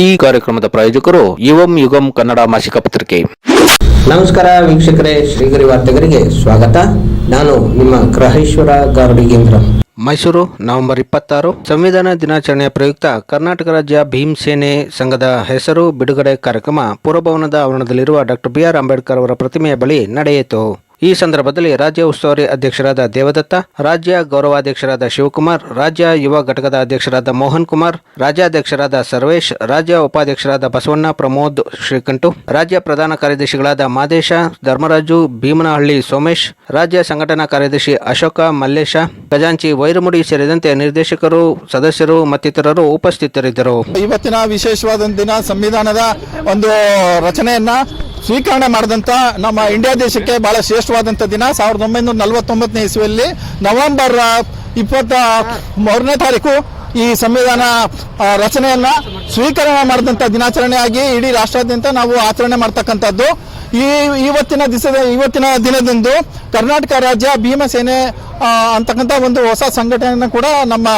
ಈ ಕಾರ್ಯಕ್ರಮದ ಪ್ರಾಯೋಜಕರು ಯುವಂ ಯುಗಂ ಕನ್ನಡ ಮಾಸಿಕ ಪತ್ರಿಕೆ. ನಮಸ್ಕಾರ ವೀಕ್ಷಕರೇ ಶ್ರೀಗರಿ ವಾರ್ತೆಗರಿಗೆ ಸ್ವಾಗತ. ನಾನು ನಿಮ್ಮ ಗ್ರಹೇಶ್ವರ ಗಾರ್ಡಿಗೇಂದ್ರ ಮೈಸೂರು ನವೆಂಬರ್ ಇಪ್ಪತ್ತಾರು ಸಂವಿಧಾನ ದಿನಾಚರಣೆಯ ಪ್ರಯುಕ್ತ ಕರ್ನಾಟಕ ರಾಜ್ಯ ಭೀಮಸೇನೆ ಸಂಘದ ಹೆಸರು ಬಿಡುಗಡೆ ಕಾರ್ಯಕ್ರಮ ಪುರಭವನದ ಆವರಣದಲ್ಲಿರುವ ಡಾಕ್ಟರ್ ಬಿ ಆರ್ ಅಂಬೇಡ್ಕರ್ ಅವರ ಪ್ರತಿಮೆಯ ಬಳಿ ನಡೆಯಿತು. ಈ ಸಂದರ್ಭದಲ್ಲಿ ರಾಜ್ಯ ಉಸ್ತುವಾರಿ ಅಧ್ಯಕ್ಷರಾದ ದೇವದತ್ತ, ರಾಜ್ಯ ಗೌರವಾಧ್ಯಕ್ಷರಾದ ಶಿವಕುಮಾರ್, ರಾಜ್ಯ ಯುವ ಘಟಕದ ಅಧ್ಯಕ್ಷರಾದ ಮೋಹನ್ ಕುಮಾರ್, ರಾಜ್ಯಾಧ್ಯಕ್ಷರಾದ ಸರ್ವೇಶ್, ರಾಜ್ಯ ಉಪಾಧ್ಯಕ್ಷರಾದ ಬಸವಣ್ಣ ಪ್ರಮೋದ್ ಶ್ರೀಕಂಠು, ರಾಜ್ಯ ಪ್ರಧಾನ ಕಾರ್ಯದರ್ಶಿಗಳಾದ ಮಾದೇಶ, ಧರ್ಮರಾಜು, ಭೀಮನಹಳ್ಳಿ ಸೋಮೇಶ್, ರಾಜ್ಯ ಸಂಘಟನಾ ಕಾರ್ಯದರ್ಶಿ ಅಶೋಕ ಮಲ್ಲೇಶ, ಖಜಾಂಚಿ ವೈರಮುಡಿ ಸೇರಿದಂತೆ ನಿರ್ದೇಶಕರು, ಸದಸ್ಯರು ಮತ್ತಿತರರು ಉಪಸ್ಥಿತರಿದ್ದರು. ಇವತ್ತಿನ ವಿಶೇಷವಾದ ದಿನ ಸಂವಿಧಾನದ ಒಂದು ರಚನೆಯನ್ನ ಸ್ವೀಕರಣೆ ಮಾಡಿದಂತ ನಮ್ಮ ಇಂಡಿಯಾ ದೇಶಕ್ಕೆ ಬಹಳ ಶ್ರೇಷ್ಠವಾದಂಥ ದಿನ ಸಾವಿರದ ಒಂಬೈನೂರ ನಲವತ್ತೊಂಬತ್ತನೇ ಇಸ್ವಿಯಲ್ಲಿ ನವೆಂಬರ್ ಇಪ್ಪತ್ತ ಮೂರನೇ ತಾರೀಕು. ಈ ಸಂವಿಧಾನ ರಚನೆಯನ್ನ ಸ್ವೀಕರಣೆ ಮಾಡಿದಂಥ ದಿನಾಚರಣೆಯಾಗಿ ಇಡೀ ರಾಷ್ಟ್ರಾದ್ಯಂತ ನಾವು ಆಚರಣೆ ಮಾಡ್ತಕ್ಕಂಥದ್ದು. ಈ ಇವತ್ತಿನ ದಿಸ ಇವತ್ತಿನ ದಿನದಂದು ಕರ್ನಾಟಕ ರಾಜ್ಯ ಭೀಮಸೇನೆ ಅಂತಕ್ಕಂಥ ಒಂದು ಹೊಸ ಸಂಘಟನೆಯನ್ನು ಕೂಡ ನಮ್ಮ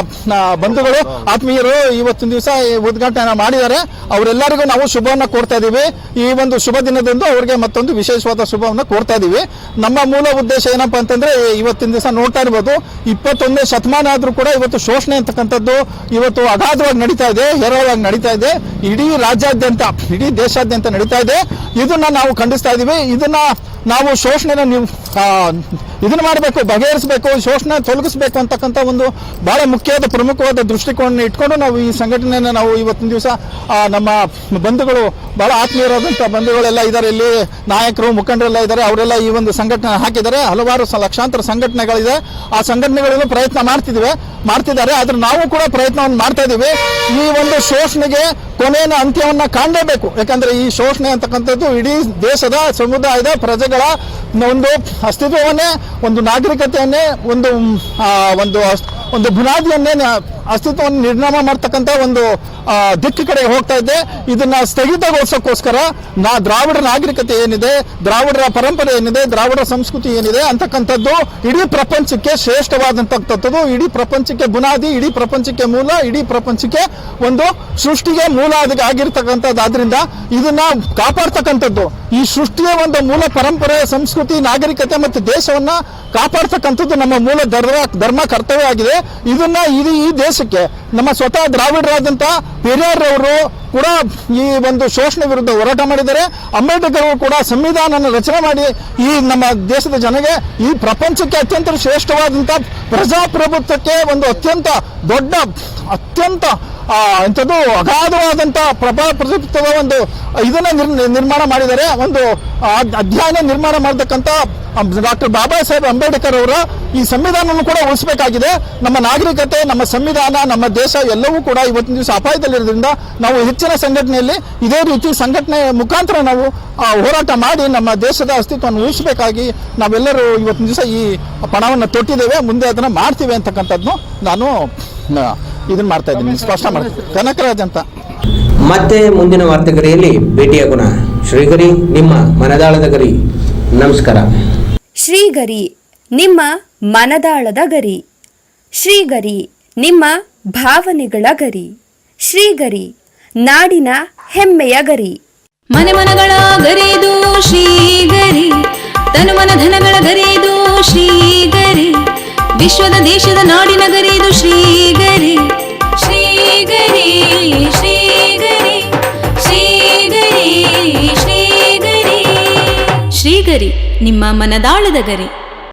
ಬಂಧುಗಳು, ಆತ್ಮೀಯರು ಇವತ್ತಿನ ದಿವಸ ಉದ್ಘಾಟನೆ ಮಾಡಿದ್ದಾರೆ. ಅವರೆಲ್ಲರಿಗೂ ನಾವು ಶುಭವನ್ನು ಕೊಡ್ತಾ ಇದ್ದೀವಿ ಈ ಒಂದು ಶುಭ ದಿನದಂದು ಅವರಿಗೆ ಮತ್ತೊಂದು ವಿಶೇಷವಾದ ಶುಭವನ್ನು ಕೊಡ್ತಾ ಇದ್ದೀವಿ ನಮ್ಮ ಮೂಲ ಉದ್ದೇಶ ಏನಪ್ಪಾ ಅಂತಂದ್ರೆ, ಇವತ್ತಿನ ದಿವಸ ನೋಡ್ತಾ ಇರ್ಬೋದು ಇಪ್ಪತ್ತೊಂದನೇ ಶತಮಾನ ಆದರೂ ಕೂಡ ಇವತ್ತು ಶೋಷಣೆ ಅಂತಕ್ಕಂಥದ್ದು ಇವತ್ತು ಅಗಾಧವಾಗಿ ನಡೀತಾ ಇದೆ, ಹೇರಳವಾಗಿ ನಡೀತಾ ಇದೆ. ಇಡೀ ರಾಜ್ಯಾದ್ಯಂತ, ಇಡೀ ದೇಶಾದ್ಯಂತ ನಡೀತಾ ಇದೆ. ಇದನ್ನ ನಾವು ಖಂಡಿಸ್ತಾ ಇದೀವಿ. ಇದನ್ನ ನಾವು ಶೋಷಣೆನ ನೀವು ಇದನ್ನ ಮಾಡಬೇಕು, ಬಗೆಹರಿಸಬೇಕು, ಶೋಷಣೆ ತೊಲಗಿಸಬೇಕು ಅಂತಕ್ಕಂಥ ಒಂದು ಬಹಳ ಮುಖ್ಯವಾದ ಪ್ರಮುಖವಾದ ದೃಷ್ಟಿಕೋನ ಇಟ್ಕೊಂಡು ನಾವು ಈ ಸಂಘಟನೆಯನ್ನು ನಾವು ಇವತ್ತಿನ ದಿವಸ ನಮ್ಮ ಬಂಧುಗಳು ಬಹಳ ಆತ್ಮೀಯರಾದಂಥ ಬಂಧುಗಳೆಲ್ಲ ಇದ್ದಾರೆ. ಇಲ್ಲಿ ನಾಯಕರು, ಮುಖಂಡರೆಲ್ಲ ಇದ್ದಾರೆ. ಅವರೆಲ್ಲ ಈ ಒಂದು ಸಂಘಟನೆ ಹಾಕಿದ್ದಾರೆ. ಹಲವಾರು ಲಕ್ಷಾಂತರ ಸಂಘಟನೆಗಳಿದೆ. ಆ ಸಂಘಟನೆಗಳನ್ನು ಪ್ರಯತ್ನ ಮಾಡ್ತಿದ್ವಿ, ಮಾಡ್ತಿದ್ದಾರೆ. ಆದರೆ ನಾವು ಕೂಡ ಪ್ರಯತ್ನವನ್ನು ಮಾಡ್ತಾ ಇದ್ದೀವಿ ಈ ಒಂದು ಶೋಷಣೆಗೆ ಕೊನೆಯ ಅಂತ್ಯವನ್ನ ಕಾಣಲೇಬೇಕು. ಯಾಕಂದ್ರೆ ಈ ಶೋಷಣೆ ಅಂತಕ್ಕಂಥದ್ದು ಇಡೀ ದೇಶದ ಸಮುದಾಯದ ಪ್ರಜೆಗಳ ಒಂದು ಅಸ್ತಿತ್ವವನ್ನೇ, ಒಂದು ನಾಗರಿಕತೆಯನ್ನೇ, ಒಂದು ಒಂದು ಒಂದು ಬುನಾದಿಯನ್ನೇ ಅಸ್ತಿತ್ವವನ್ನು ನಿರ್ನಾಮ ಮಾಡ್ತಕ್ಕಂಥ ಒಂದು ದಿಕ್ಕು ಕಡೆ ಹೋಗ್ತಾ ಇದೆ. ಇದನ್ನ ಸ್ಥಗಿತಗೊಳಿಸೋಕ್ಕೋಸ್ಕರ ನಾ ದ್ರಾವಿಡ ನಾಗರಿಕತೆ ಏನಿದೆ, ದ್ರಾವಿಡರ ಪರಂಪರೆ ಏನಿದೆ ದ್ರಾವಿಡ ಸಂಸ್ಕೃತಿ ಏನಿದೆ ಅಂತಕ್ಕಂಥದ್ದು ಇಡೀ ಪ್ರಪಂಚಕ್ಕೆ ಶ್ರೇಷ್ಠವಾದಂತಕ್ಕಂಥದ್ದು. ಇಡೀ ಪ್ರಪಂಚಕ್ಕೆ ಬುನಾದಿ, ಇಡೀ ಪ್ರಪಂಚಕ್ಕೆ ಮೂಲ, ಇಡೀ ಪ್ರಪಂಚಕ್ಕೆ ಒಂದು ಸೃಷ್ಟಿಗೆ ಮೂಲ ಅದಕ್ಕೆ ಆಗಿರ್ತಕ್ಕಂಥದ್ದು. ಆದ್ರಿಂದ ಇದನ್ನ ಕಾಪಾಡ್ತಕ್ಕಂಥದ್ದು. ಈ ಸೃಷ್ಟಿಯ ಒಂದು ಮೂಲ ಪರಂಪರೆ, ಸಂಸ್ಕೃತಿ, ನಾಗರಿಕತೆ ಮತ್ತು ದೇಶವನ್ನ ಕಾಪಾಡ್ತಕ್ಕಂಥದ್ದು ನಮ್ಮ ಮೂಲ ಧರ್ಮ ಧರ್ಮ ಕರ್ತವ್ಯ ಆಗಿದೆ. ಇದನ್ನ ಇದು ಈ ದೇಶಕ್ಕೆ ನಮ್ಮ ಸ್ವತಃ ದ್ರಾವಿಡರಾದಂಥ ಪೆರಿಯಾರ್ ಅವರು ಕೂಡ ಈ ಒಂದು ಶೋಷಣೆ ವಿರುದ್ಧ ಹೋರಾಟ ಮಾಡಿದ್ದಾರೆ. ಅಂಬೇಡ್ಕರ್ ಅವರು ಕೂಡ ಸಂವಿಧಾನ ರಚನೆ ಮಾಡಿ ಈ ನಮ್ಮ ದೇಶದ ಜನಗೆ ಈ ಪ್ರಪಂಚಕ್ಕೆ ಅತ್ಯಂತ ಶ್ರೇಷ್ಠವಾದಂಥ ಪ್ರಜಾಪ್ರಭುತ್ವಕ್ಕೆ ಒಂದು ಅತ್ಯಂತ ದೊಡ್ಡ, ಅತ್ಯಂತ ಆ, ಅಗಾಧವಾದಂಥ ಪ್ರಭಾವ ಪ್ರಜಾಪ್ರಭುತ್ವದ ಒಂದು ಇದನ್ನ ನಿರ್- ನಿರ್ಮಾಣ ಮಾಡಿದ್ದಾರೆ. ಒಂದು ಅಧ್ಯಯನ ನಿರ್ಮಾಣ ಮಾಡತಕ್ಕಂಥ ಡಾಕ್ಟರ್ ಬಾಬಾ ಸಾಹೇಬ್ ಅಂಬೇಡ್ಕರ್ ಅವರ ಈ ಸಂವಿಧಾನವನ್ನು ಕೂಡ ಉಳಿಸಬೇಕಾಗಿದೆ. ನಮ್ಮ ನಾಗರಿಕತೆ ನಮ್ಮ ಸಂವಿಧಾನ ನಮ್ಮ ದೇಶ ಎಲ್ಲವೂ ಕೂಡ ಇವತ್ತಿನ ದಿವಸ ಅಪಾಯದಲ್ಲಿರೋದ್ರಿಂದ ನಾವು ಹೆಚ್ಚಿನ ಸಂಘಟನೆಯಲ್ಲಿ ಇದೇ ರೀತಿ ಸಂಘಟನೆ ಮುಖಾಂತರ ನಾವು ಹೋರಾಟ ಮಾಡಿ ನಮ್ಮ ದೇಶದ ಅಸ್ತಿತ್ವವನ್ನು ಉಳಿಸಬೇಕಾಗಿ ನಾವೆಲ್ಲರೂ ಇವತ್ತಿನ ದಿವಸ ಈ ಪಣವನ್ನು ತೊಟ್ಟಿದ್ದೇವೆ. ಮುಂದೆ ಅದನ್ನು ಮಾಡ್ತೀವಿ ಅಂತಕ್ಕಂಥದ್ದು ನಾನು ಇದನ್ನ ಮಾಡ್ತಾ ಇದ್ದೀನಿ ಸ್ಪಷ್ಟ ಮಾಡ್ತೀನಿ ಕನಕರಾಜ್ ಅಂತ. ಮತ್ತೆ ಮುಂದಿನ ವಾರ್ತೆಗರಿಯಲ್ಲಿ ಭೇಟಿಯಾಗೋಣ ಶ್ರೀಗರಿ ನಿಮ್ಮ ಮನದಾಳದ ಗರಿ. ನಮಸ್ಕಾರ. ಶ್ರೀಗರಿ ನಿಮ್ಮ ಮನದಾಳದ ಗರಿ. ಶ್ರೀಗರಿ ನಿಮ್ಮ ಭಾವನೆಗಳ ಗರಿ. ಶ್ರೀಗರಿ ನಾಡಿನ ಹೆಮ್ಮೆಯ ಗರಿ. ಮನೆ ಮನಗಳ ಗರಿದು ಶ್ರೀಗರಿ ತನು ಮನ ಧನಗಳ ಗರಿದು ಶ್ರೀಗರಿ. ವಿಶ್ವದ ದೇಶದ ನಾಡಿನ ಗರಿದು ಶ್ರೀಗರಿ ಶ್ರೀಗರಿ. ಶ್ರೀಗರಿ ಶ್ರೀಗರಿ ಶ್ರೀಗರಿ ಶ್ರೀಗರಿ ನಿಮ್ಮ ಮನದಾಳದ ಗರಿ